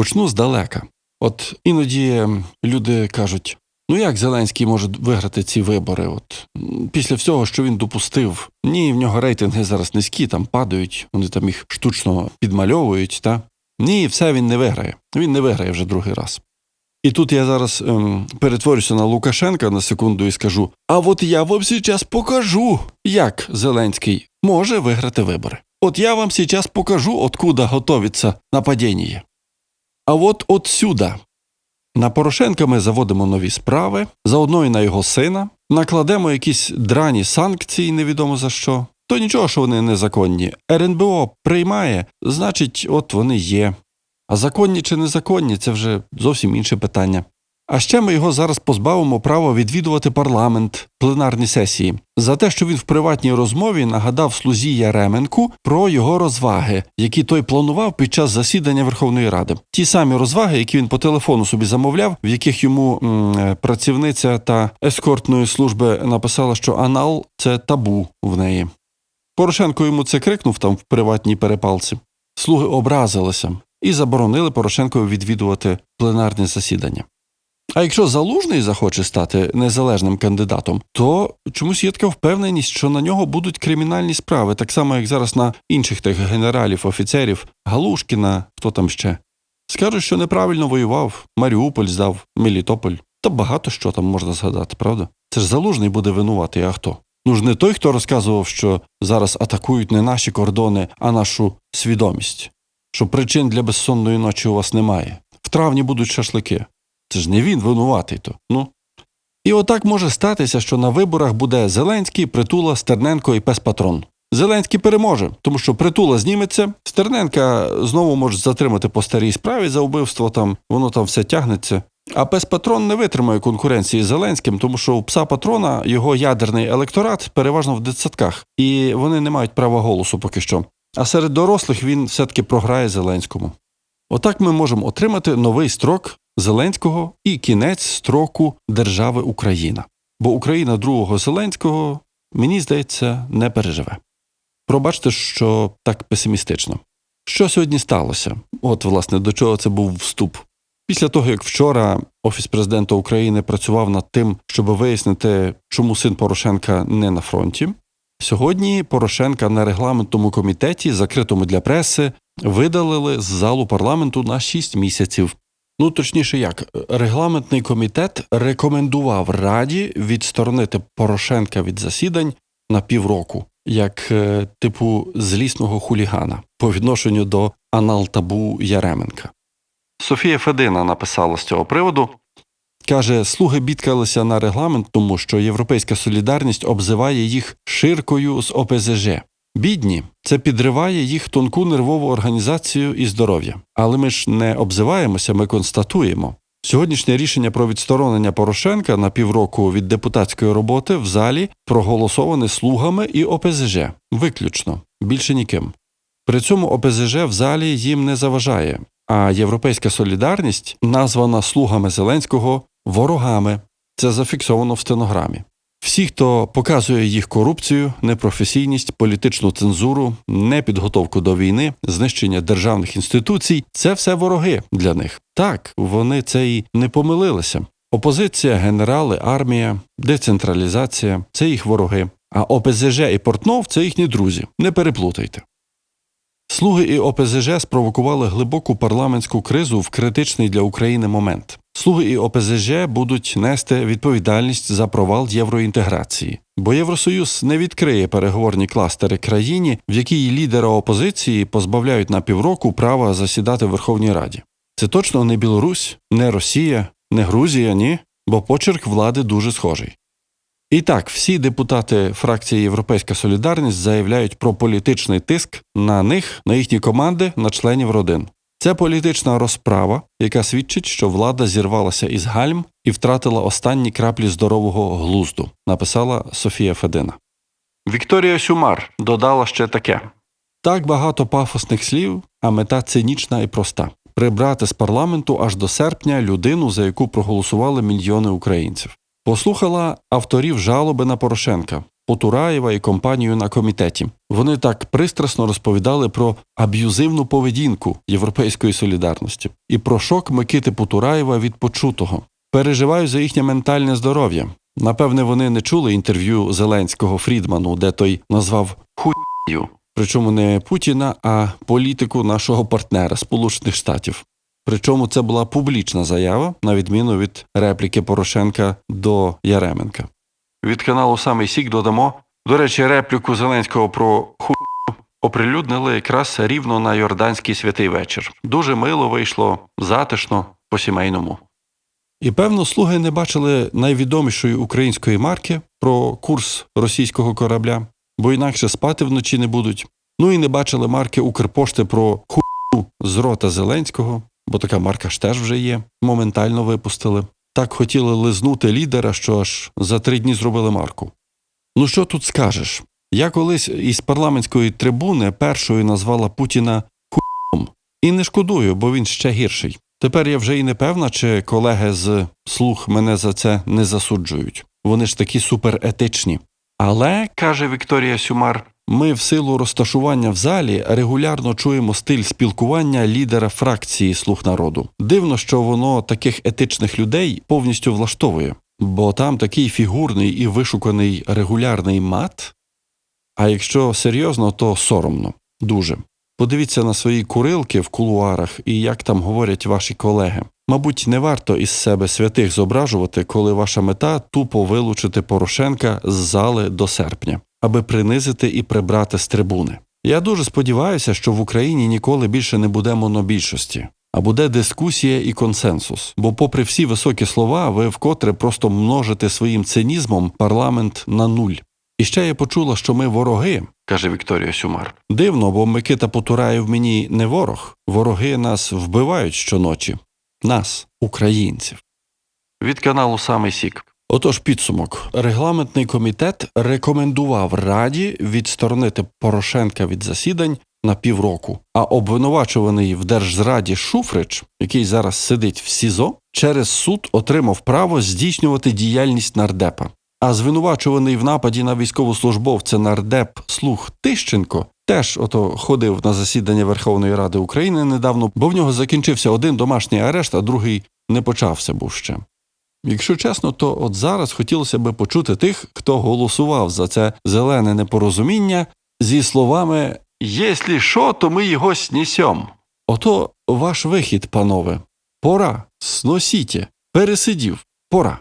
Почну здалека. От іноді люди кажуть: ну як Зеленський може виграти ці вибори? От після всього, що він допустив, ні, в нього рейтинги зараз низькі, там падають, вони там їх штучно підмальовують. Та? Ні, все він не виграє. Він не виграє вже другий раз. І тут я зараз ем, перетворюся на Лукашенка на секунду і скажу: а от я вам зараз покажу, як Зеленський може виграти вибори. От я вам сейчас покажу, откуда готовиться нападіння. А от отсюда. На Порошенка ми заводимо нові справи, заодно і на його сина, накладемо якісь драні санкції, невідомо за що. То нічого, що вони незаконні. РНБО приймає, значить, от вони є. А законні чи незаконні це вже зовсім інше питання. А ще ми його зараз позбавимо права відвідувати парламент, пленарні сесії, за те, що він в приватній розмові нагадав слузі Яременку про його розваги, які той планував під час засідання Верховної Ради. Ті самі розваги, які він по телефону собі замовляв, в яких йому м, працівниця та ескортної служби написала, що анал це табу в неї. Порошенко йому це крикнув там в приватній перепалці. Слуги образилися і заборонили Порошенкові відвідувати пленарне засідання. А якщо залужний захоче стати незалежним кандидатом, то чомусь є така впевненість, що на нього будуть кримінальні справи, так само як зараз на інших тих генералів, офіцерів, Галушкіна, хто там ще. Скажуть, що неправильно воював, Маріуполь здав, Мелітополь. Та багато що там можна згадати, правда? Це ж залужний буде винуватий, а хто? Ну ж не той, хто розказував, що зараз атакують не наші кордони, а нашу свідомість, що причин для безсонної ночі у вас немає. В травні будуть шашлики. Це ж не він винуватий то. Ну. І отак може статися, що на виборах буде Зеленський, Притула, Стерненко і пес Патрон. Зеленський переможе, тому що притула зніметься, Стерненка знову може затримати по старій справі за вбивство, там воно там все тягнеться. А пес Патрон не витримає конкуренції з Зеленським, тому що у пса патрона його ядерний електорат переважно в дитсадках, і вони не мають права голосу поки що. А серед дорослих він все-таки програє Зеленському. Отак ми можемо отримати новий строк Зеленського і кінець строку держави Україна. Бо Україна другого Зеленського, мені здається, не переживе. Пробачте, що так песимістично. Що сьогодні сталося? От, власне, до чого це був вступ. Після того, як вчора Офіс президента України працював над тим, щоб вияснити, чому син Порошенка не на фронті, сьогодні Порошенка на регламентному комітеті, закритому для преси, видалили з залу парламенту на 6 місяців. Ну, точніше, як регламентний комітет рекомендував Раді відсторонити Порошенка від засідань на півроку, як е, типу злісного хулігана по відношенню до анал-табу Яременка. Софія Федина написала з цього приводу. Каже, слуги бідкалися на регламент, тому що Європейська солідарність обзиває їх ширкою з ОПЗЖ. Бідні, це підриває їх тонку нервову організацію і здоров'я. Але ми ж не обзиваємося, ми констатуємо. Сьогоднішнє рішення про відсторонення Порошенка на півроку від депутатської роботи в залі проголосоване слугами і ОПЗЖ. Виключно, більше ніким. При цьому ОПЗЖ в залі їм не заважає, а Європейська солідарність названа слугами Зеленського ворогами. Це зафіксовано в стенограмі. Всі, хто показує їх корупцію, непрофесійність, політичну цензуру, непідготовку до війни, знищення державних інституцій це все вороги для них. Так, вони це і не помилилися. Опозиція, генерали, армія, децентралізація це їх вороги. А ОПЗЖ і Портнов це їхні друзі. Не переплутайте. Слуги і ОПЗЖ спровокували глибоку парламентську кризу в критичний для України момент. Слуги і ОПЗЖ будуть нести відповідальність за провал євроінтеграції, бо Євросоюз не відкриє переговорні кластери країні, в якій лідера опозиції позбавляють на півроку права засідати в Верховній Раді. Це точно не Білорусь, не Росія, не Грузія, ні, бо почерк влади дуже схожий. І так, всі депутати фракції Європейська Солідарність заявляють про політичний тиск на них, на їхні команди, на членів родин. Це політична розправа, яка свідчить, що влада зірвалася із гальм і втратила останні краплі здорового глузду, написала Софія Федина. Вікторія Сюмар додала ще таке: так багато пафосних слів, а мета цинічна і проста прибрати з парламенту аж до серпня людину, за яку проголосували мільйони українців. Послухала авторів жалоби на Порошенка, Потураєва і компанію на комітеті. Вони так пристрасно розповідали про аб'юзивну поведінку Європейської солідарності і про шок Микити Потураєва від почутого. Переживаю за їхнє ментальне здоров'я. Напевне, вони не чули інтерв'ю Зеленського Фрідману, де той назвав хуйю. Причому не Путіна, а політику нашого партнера Сполучених Штатів. Причому це була публічна заява, на відміну від репліки Порошенка до Яременка. Від каналу Самий Сік додамо. До речі, репліку Зеленського про хуйню оприлюднили якраз рівно на Йорданський святий вечір. Дуже мило вийшло, затишно, по-сімейному. І певно, слуги не бачили найвідомішої української марки про курс російського корабля, бо інакше спати вночі не будуть. Ну і не бачили марки Укрпошти про хуйню з рота Зеленського, бо така марка ж теж вже є. Моментально випустили. Так хотіли лизнути лідера, що аж за три дні зробили марку. Ну що тут скажеш? Я колись із парламентської трибуни першою назвала Путіна хуйом. І не шкодую, бо він ще гірший. Тепер я вже і не певна, чи колеги з слух мене за це не засуджують. Вони ж такі суперетичні. Але, каже Вікторія Сюмар, ми в силу розташування в залі регулярно чуємо стиль спілкування лідера фракції слуг народу. Дивно, що воно таких етичних людей повністю влаштовує, бо там такий фігурний і вишуканий регулярний мат. А якщо серйозно, то соромно дуже. Подивіться на свої курилки в кулуарах і як там говорять ваші колеги. Мабуть, не варто із себе святих зображувати, коли ваша мета тупо вилучити Порошенка з зали до серпня, аби принизити і прибрати з трибуни. Я дуже сподіваюся, що в Україні ніколи більше не буде монобільшості, а буде дискусія і консенсус. Бо, попри всі високі слова, ви вкотре просто множите своїм цинізмом парламент на нуль. І ще я почула, що ми вороги, каже Вікторія Сюмар. Дивно, бо Микита Потураєв мені не ворог. Вороги нас вбивають щоночі. Нас, українців. Від каналу Самий Сік. Отож, підсумок. Регламентний комітет рекомендував Раді відсторонити Порошенка від засідань на півроку, а обвинувачуваний в Держзраді Шуфрич, який зараз сидить в СІЗО, через суд отримав право здійснювати діяльність нардепа. А звинувачуваний в нападі на військовослужбовця нардеп Слух Тищенко теж ото ходив на засідання Верховної Ради України недавно, бо в нього закінчився один домашній арешт, а другий не почався був ще. Якщо чесно, то от зараз хотілося би почути тих, хто голосував за це зелене непорозуміння зі словами «Єслі що, то ми його снісем». Ото ваш вихід, панове. Пора, сносіте, пересидів, пора.